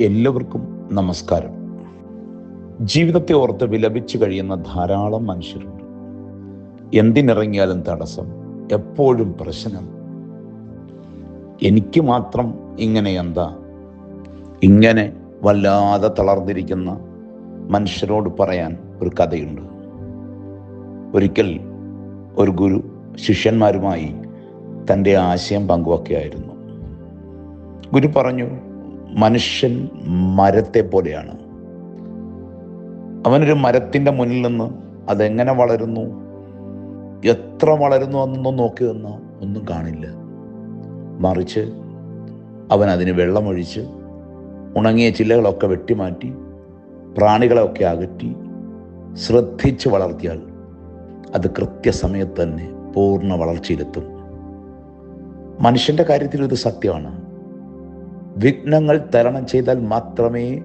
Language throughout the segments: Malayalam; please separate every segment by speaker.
Speaker 1: എല്ലാവർക്കും നമസ്കാരം. ജീവിതത്തെ ഓർത്ത് വിലപിച്ചു കഴിയുന്ന ധാരാളം മനുഷ്യരുണ്ട്. എന്തിനിറങ്ങിയാലും തടസ്സം എപ്പോഴും പ്രശ്നം. എനിക്ക് മാത്രം ഇങ്ങനെ എന്താ? ഇങ്ങനെ വല്ലാതെ തളർന്നിരിക്കുന്ന മനുഷ്യരോട് പറയാൻ ഒരു കഥയുണ്ട്. ഒരിക്കൽ ഒരു ഗുരു ശിഷ്യന്മാരുമായി തന്റെ ആശയം പങ്കുവയ്ക്കുകയായിരുന്നു ഗുരു പറഞ്ഞു മനുഷ്യൻ മരത്തെ പോലെയാണ്. അവനൊരു മരത്തിന്റെ മുന്നിൽ നിന്ന് അതെങ്ങനെ വളരുന്നു? എത്ര വളരുന്നു എന്നൊന്നും നോക്കി നിന്ന ഒന്നും കാണില്ല. മറിച്ച് അവൻ അതിന് വെള്ളമൊഴിച്ച് ഉണങ്ങിയ ചില്ലകളൊക്കെ വെട്ടിമാറ്റി പ്രാണികളെയൊക്കെ അകറ്റി ശ്രദ്ധിച്ച് വളർത്തിയാൽ അത് കൃത്യസമയത്ത് തന്നെ പൂർണ വളർച്ചയിലെത്തും. മനുഷ്യന്റെ കാര്യത്തിൽ ഇത് സത്യമാണ്. വിഘ്നങ്ങൾ തരണം ചെയ്താൽ മാത്രമേ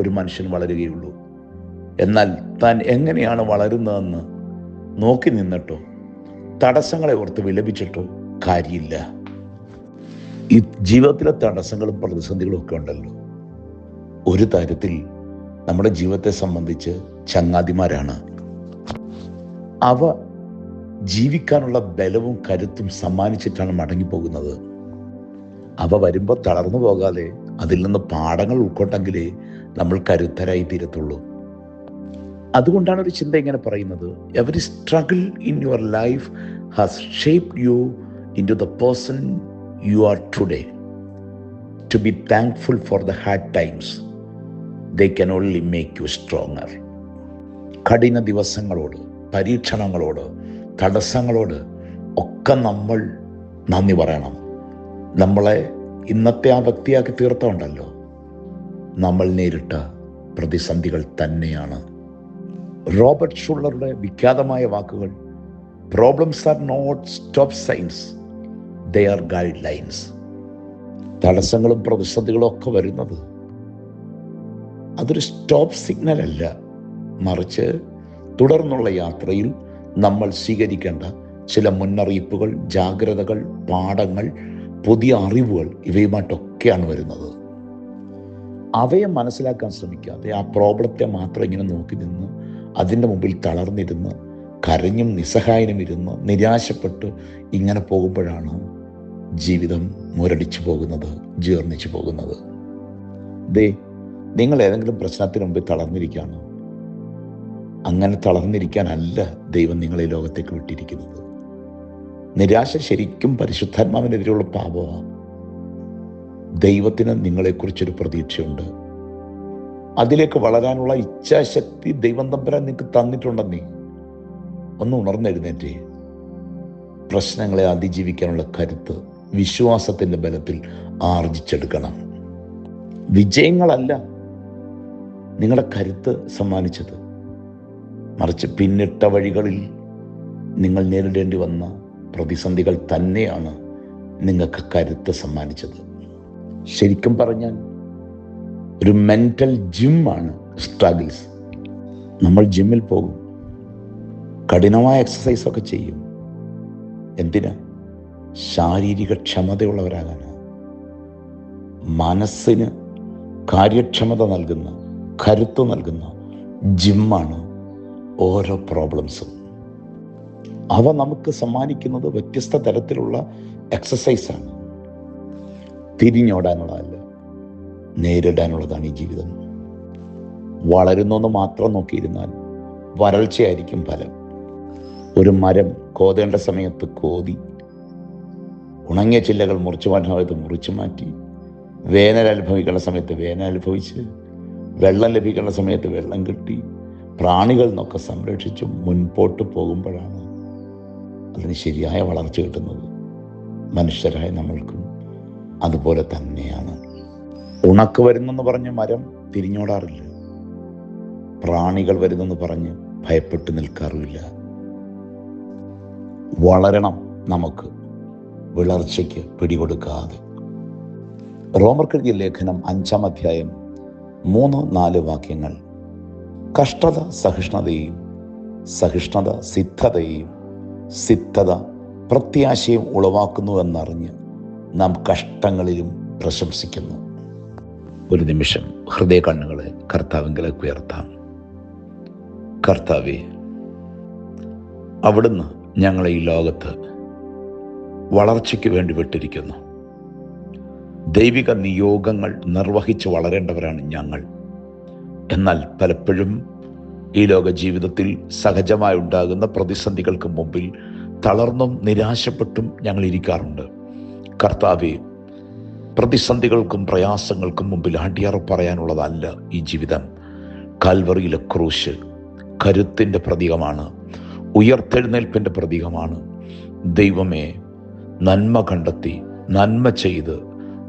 Speaker 1: ഒരു മനുഷ്യൻ വളരുകയുള്ളൂ. എന്നാൽ താൻ എങ്ങനെയാണ് വളരുന്നതെന്ന് നോക്കി നിന്നിട്ടോ തടസ്സങ്ങളെ ഓർത്ത് വിലപിച്ചിട്ടോ കാര്യമില്ല. ഈ ജീവിതത്തിലെ തടസ്സങ്ങളും പ്രതിസന്ധികളും ഒക്കെ ഉണ്ടല്ലോ. ഒരു തരത്തിൽ നമ്മുടെ ജീവിതത്തെ സംബന്ധിച്ച് ചങ്ങാതിമാരാണ്. അവ ജീവിക്കാനുള്ള ബലവും കരുത്തും സമ്മാനിച്ചിട്ടാണ് മടങ്ങിപ്പോകുന്നത്. അവ വരുമ്പോൾ തളർന്നു പോകാതെ അതിൽ നിന്ന് പാഠങ്ങൾ ഉൾക്കൊണ്ടെങ്കിലേ നമ്മൾ കരുത്തരായി തീരത്തുള്ളൂ. അതുകൊണ്ടാണ് ഒരു ചിന്ത ഇങ്ങനെ പറയുന്നത്. Every struggle in your life has shaped you into the person you are today to be thankful for the hard times they can only make you stronger കഠിന ദിവസങ്ങളോട് പരീക്ഷണങ്ങളോട് തടസ്സങ്ങളോട് ഒക്കെ നമ്മൾ നന്ദി പറയണം. നമ്മളെ ഇന്നത്തെ ആ വ്യക്തിയാക്കി തീർത്തുണ്ടല്ലോ നമ്മൾ നേരിട്ട പ്രതിസന്ധികൾ തന്നെയാണ്. റോബർട്ട് ഷുള്ളറുടെ വിഖ്യാതമായ വാക്കുകൾ problems are not stop signs they are guidelines തടസ്സങ്ങളും പ്രതിസന്ധികളും ഒക്കെ വരുന്നത് അതൊരു സ്റ്റോപ്പ് സിഗ്നൽ അല്ല. മറിച്ച് തുടർന്നുള്ള യാത്രയിൽ നമ്മൾ സ്വീകരിക്കേണ്ട ചില മുന്നറിയിപ്പുകൾ ജാഗ്രതകൾ പാഠങ്ങൾ പുതിയ അറിവുകൾ ഇവയുമായിട്ടൊക്കെയാണ് വരുന്നത്. അവയെ മനസ്സിലാക്കാൻ ശ്രമിക്കാതെ ആ പ്രോബ്ലത്തെ മാത്രം ഇങ്ങനെ നോക്കി നിന്ന് അതിന്റെ മുമ്പിൽ തളർന്നിരുന്ന് കരഞ്ഞും നിസ്സഹായനും ഇരുന്ന് നിരാശപ്പെട്ട് ഇങ്ങനെ പോകുമ്പോഴാണ് ജീവിതം മുരടിച്ചു പോകുന്നത് ജീർണിച്ചു പോകുന്നത്. ദേ നിങ്ങൾ ഏതെങ്കിലും പ്രശ്നത്തിന് മുമ്പിൽ തളർന്നിരിക്കുകയാണ്. അങ്ങനെ തളർന്നിരിക്കാനല്ല ദൈവം നിങ്ങളെ ലോകത്തേക്ക് വിട്ടിരിക്കുന്നത്. നിരാശ ശരിക്കും പരിശുദ്ധാത്മാവിനെതിരെയുള്ള പാപമാണ് ദൈവത്തിന് നിങ്ങളെക്കുറിച്ചൊരു പ്രതീക്ഷയുണ്ട്. അതിലേക്ക് വളരാനുള്ള ഇച്ഛാശക്തി ദൈവം തമ്പരാൻ നിങ്ങൾക്ക് തന്നിട്ടുണ്ടെന്നേ. ഒന്ന് ഉണർന്നെഴുന്നേറ്റേ. പ്രശ്നങ്ങളെ അതിജീവിക്കാനുള്ള കരുത്ത് വിശ്വാസത്തിന്റെ ബലത്തിൽ ആർജിച്ചെടുക്കണം. വിജയങ്ങളല്ല നിങ്ങളുടെ കരുത്ത് സമ്മാനിച്ചത്. മറിച്ച് പിന്നിട്ട വഴികളിൽ നിങ്ങൾ നേരിടേണ്ടി വന്ന പ്രതിസന്ധികൾ തന്നെയാണ് നിങ്ങൾക്ക് കരുത്ത് സമ്മാനിച്ചത്. ശരിക്കും പറഞ്ഞാൽ ഒരു മെന്റൽ ജിമ്മാണ് സ്ട്രഗിൾസ് നമ്മൾ ജിമ്മിൽ പോകും. കഠിനമായ എക്സസൈസ് ഒക്കെ ചെയ്യും. എന്തിനാ? ശാരീരിക ക്ഷമതയുള്ളവരാകാനാണ് മനസ്സിന് കാര്യക്ഷമത നൽകുന്ന കരുത്ത് നൽകുന്ന ജിമ്മാണ് ഓരോ പ്രോബ്ലംസും അവ നമുക്ക് സമ്മാനിക്കുന്നത് വ്യത്യസ്ത തരത്തിലുള്ള എക്സസൈസാണ് തിരിഞ്ഞോടാനുള്ളതല്ല നേരിടാനുള്ളതാണ് ഈ ജീവിതം. വളരുന്നെന്ന് മാത്രം നോക്കിയിരുന്നാൽ വരൾച്ചയായിരിക്കും ഫലം. ഒരു മരം കോതേണ്ട സമയത്ത് കോതി ഉണങ്ങിയ ചില്ലകൾ മുറിച്ചു മാറ്റുന്ന മുറിച്ചു മാറ്റി വേനൽ അനുഭവിക്കേണ്ട സമയത്ത് വേനൽ അനുഭവിച്ച് വെള്ളം ലഭിക്കേണ്ട സമയത്ത് വെള്ളം കിട്ടി പ്രാണികളിൽ നിന്നൊക്കെ സംരക്ഷിച്ച് മുൻപോട്ട് പോകുമ്പോഴാണ് അതിന് ശരിയായ വളർച്ച കിട്ടുന്നത് മനുഷ്യരായ നമ്മൾക്കും അതുപോലെ തന്നെയാണ്. ഉണക്ക് വരുന്നെന്ന് പറഞ്ഞ് മരം തിരിഞ്ഞോടാറില്ല. പ്രാണികൾ വരുന്നെന്ന് പറഞ്ഞ് ഭയപ്പെട്ട് നിൽക്കാറുമില്ല. വളരണം നമുക്ക്. വിളർച്ചയ്ക്ക് പിടികൊടുക്കാതെ. റോമർക്കെഴുതിയ ലേഖനം അഞ്ചാം അധ്യായം മൂന്ന് നാല് വാക്യങ്ങൾ. കഷ്ടത സഹിഷ്ണുതയും സഹിഷ്ണുത സിദ്ധതയും സിദ്ധത പ്രത്യാശയും ഉളവാക്കുന്നു എന്നറിഞ്ഞ് നാം കഷ്ടങ്ങളിലും പ്രശംസിക്കുന്നു. ഒരു നിമിഷം ഹൃദയ കണ്ണുകളെ കർത്താവിങ്കിലേക്ക് ഉയർത്താം. കർത്താവെ അവിടുന്ന് ഞങ്ങളെ ഈ ലോകത്ത് വളർച്ചയ്ക്ക് വേണ്ടി വിട്ടിരിക്കുന്നു. ദൈവിക നിയോഗങ്ങൾ നിർവഹിച്ച് വളരേണ്ടവരാണ് ഞങ്ങൾ. എന്നാൽ പലപ്പോഴും ഈ ലോക ജീവിതത്തിൽ സഹജമായി ഉണ്ടാകുന്ന പ്രതിസന്ധികൾക്ക് മുമ്പിൽ തളർന്നും നിരാശപ്പെട്ടും ഞങ്ങൾ ഇരിക്കാറുണ്ട്. കർത്താവെ പ്രതിസന്ധികൾക്കും പ്രയാസങ്ങൾക്കും മുമ്പിൽ അടിയറ പറയാനുള്ളതല്ല ഈ ജീവിതം. കാൽവറിയിലെ ക്രൂശ് കരുത്തിന്റെ പ്രതീകമാണ് ഉയർത്തെഴുന്നേൽപ്പിന്റെ പ്രതീകമാണ്. ദൈവമേ നന്മ കണ്ടെത്തി നന്മ ചെയ്ത്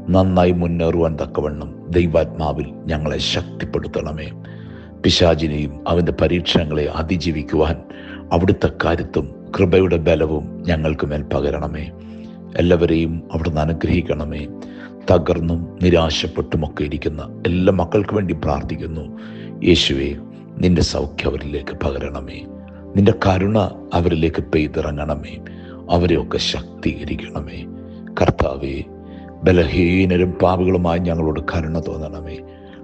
Speaker 1: നന്നായി മുന്നേറുവാൻ തക്കവണ്ണം ദൈവാത്മാവിൽ ഞങ്ങളെ ശക്തിപ്പെടുത്തണമേ. പിശാചിനെയും അവന്റെ പരീക്ഷണങ്ങളെ അതിജീവിക്കുവാൻ അവിടുത്തെ കരുത്തും കൃപയുടെ ബലവും ഞങ്ങൾക്ക് മേൽ പകരണമേ. എല്ലാവരെയും അവിടുന്ന് അനുഗ്രഹിക്കണമേ. തകർന്നും നിരാശപ്പെട്ടുമൊക്കെ ഇരിക്കുന്ന എല്ലാ മക്കൾക്ക് വേണ്ടി പ്രാർത്ഥിക്കുന്നു. യേശുവെ നിന്റെ സൗഖ്യം അവരിലേക്ക് പകരണമേ. നിന്റെ കരുണ അവരിലേക്ക് പെയ്തിറങ്ങണമേ. അവരെയൊക്കെ ശക്തീകരിക്കണമേ. കർത്താവേ ബലഹീനരും പാപികളുമായി ഞങ്ങളോട് കരുണ തോന്നണമേ.